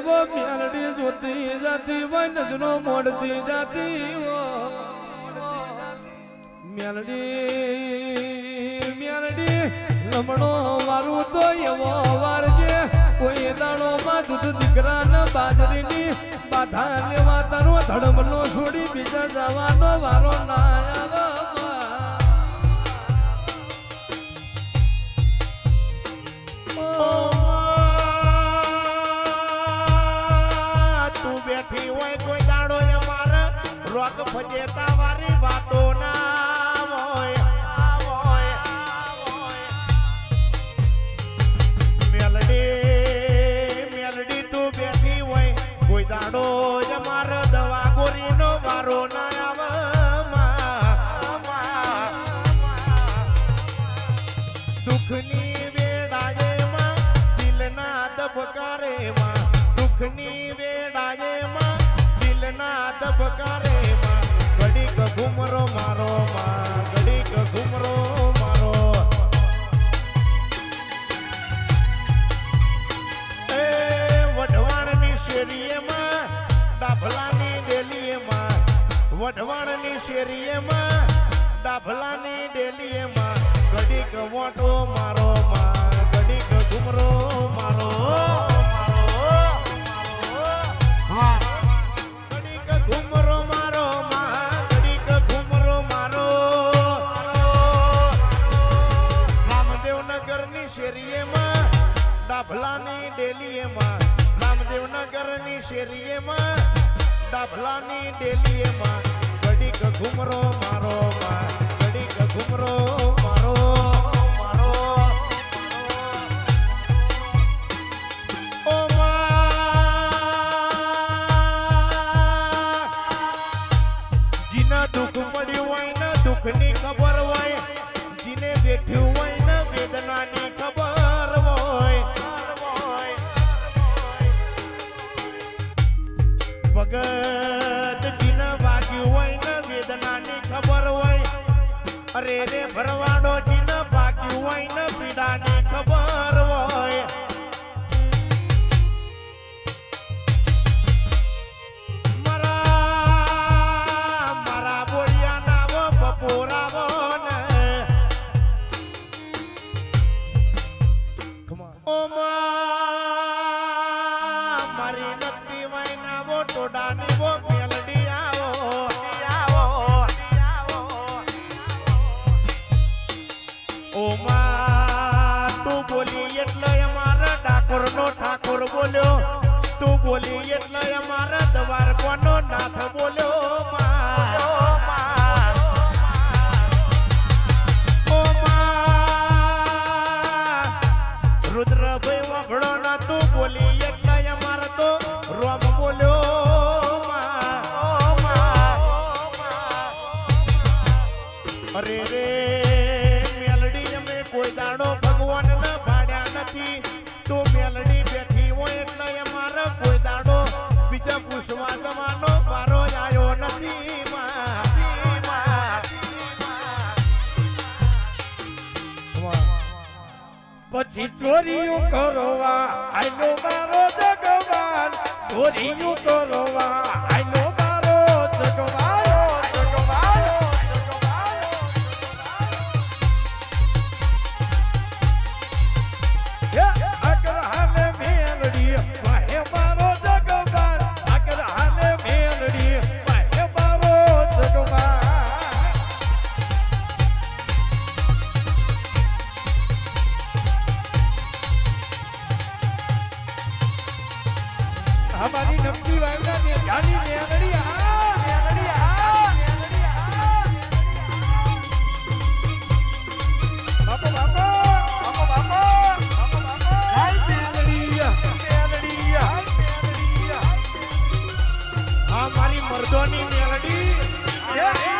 એવો મેલડી જોતી જાતી હોય નજરો મોડતી જાતી વો મેલડી મેલડી લમણો મારું તો એવો વારજે કોઈ દાણો માં દૂધ દીકરા ને બાજરીની બાધા લેવા તારો ધડમલો છોડી બીજા જવાનો વારો ના બેઠી હોય કોઈ દાડો અમારે રોક ફજેતા વારી વાતો ના હોય. મેલડી મેલડી તું બેઠી હોય કોઈ ના માં, માં. દુઃખની વેળાએમાં દિલના દુઃખની ડાભલાની ડેલીએમાં વઢવાણની શેરીએમાં. ડાભલાની ડેલીએમાં ઘડીક વોટો મારો માં, ઘડીક ઘુમરો મારો. ઘડીક ઘુમરો મારો માં ઘુમરો મારો. રામદેવનગરની શેરીએમાં ડાભલાની ડેલીએમાં રામદેવનગરની શેરીએમાં. ડાભલાની ડેલીએમાં ઘડીક ઘુમરો મારો માં ઘડીક ઘુમરો મારો મારો. જીના દુઃખ પડ્યું હોય ને દુઃખની ખબર હોય, જીને બેઠ્યું હોય ને વેદનાની ખબર અરે રે ભરવાડો જીને બાકી હોય ને પીડાની ખબર હોય. મારા ઠાકોર બોલ્યો, તું બોલી એટલે અમારા દ્વારકોનો નાથ બોલ્યો રુદ્રભાઈ વાભળો ના તું બોલી એટલે અમારે તો રોમ બોલ્યો અરે રે, મેલડી અમે કોઈ દાડો ભગવાન ના ભાડ્યા નથી. પછી ચોરીયું કરવા આયલો મારો જગવાન ચોરીયું કરવા અમારી નમતી વાંગા ને મારી મર્દોની મેલડી